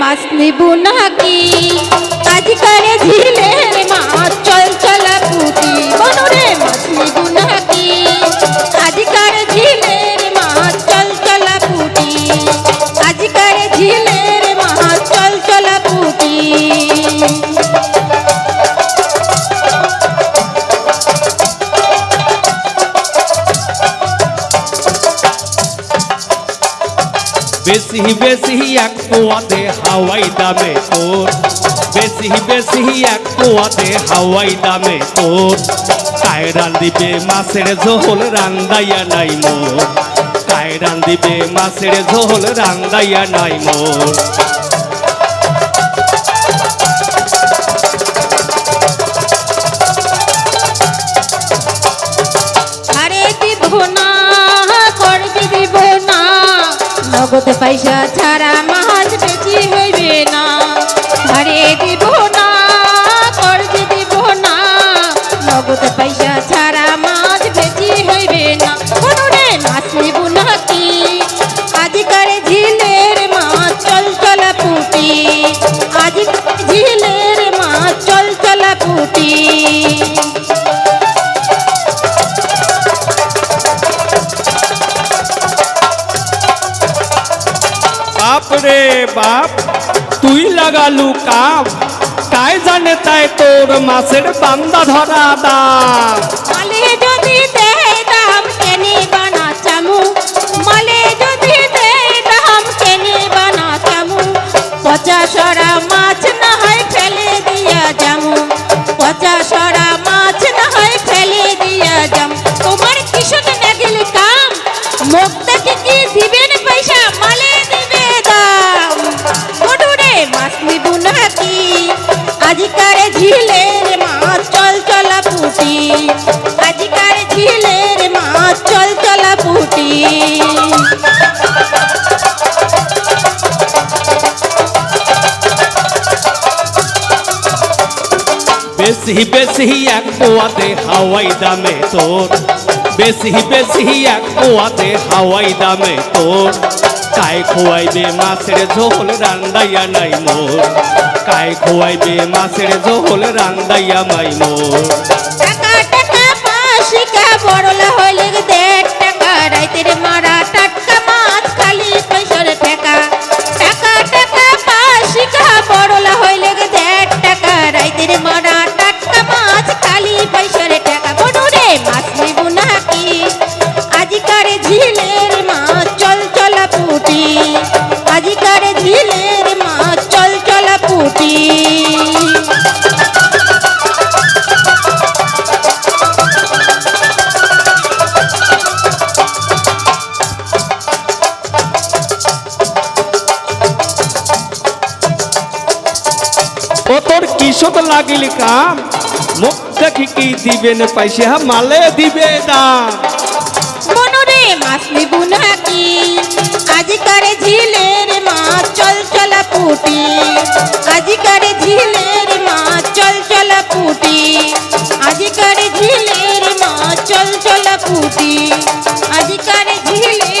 মাছ নিব নাকি আজকাল ঝিলের মাছ চল চলা পুটি বেশি বেশি এক পোয়াতে হাওয়াই দামে তোর। বেশি বেশি এক পোয়াতে হাওয়াই দামে তোর। কায় দিবে মাছের ঝোল রান্দাইয়া নাই মোর। কায় দিবে মাছের ঝোল রান্দাইয়া নাই মোর। নগদ পয়সা ছাড়া মাছ বেশি হইবে না। আরে দিব না করবি দিব না। নগদ পয়সা ছাড়া মাছ বেশি হইবে না। কোনরে মাছ নিব নাকি? আজকাল ঝিলের মাছ চল চলা পুটি। আজকাল ঝিলের মাছ চল চলা পুটি। রে বাপ, তুই লাগালু কাপ কায় জানে তাই তোর মাছের বান্দা ধরা দাম। মাছ না হয় ফেলে দিয়া দিয়া যাম পুটি আজিকারে ঝিলের মাছ চল চলা পুটি। বেশি বেশি এক পোয়াতে হাওয়াই দামে তোর। বেশি বেশি এক পোয়াতে হাওয়াই দামে তোর। কায় খোয়াইবে মাছের ঝোল রান্দাইয়া নাই মোর? কায় খোয়াইবে মাছের ঝোল রান্দাইয়া মাই মোর? টাকা টাকা পাশিকা বড়লা হইলে দেড় টাকা, রাইতের মারা টাটকা মাছ, খালি পয়সার ঠেকা টাকা টাকা পাশিকা বড়লা হইলে দেড় টাকা, রাইতের মারা টাটকা মাছ, খালি পয়সার ঠেকা বড়রে মাছ নিব নাকি? আজিকারে ঝিলের মাছ পুটি আজিকারে ঝিলের মাছ চল, চলা পুটি ও তোর কিশোর লাগিল কাম? মুখ দেখি কি দিবেন পয়সা? মালে দিবে দাম। পুটি আজিকার ঝিলের মা, চল, চলা পুটি আজিকার ঝিলের মা, চল, চলা পুটি আজিকার ঝিলের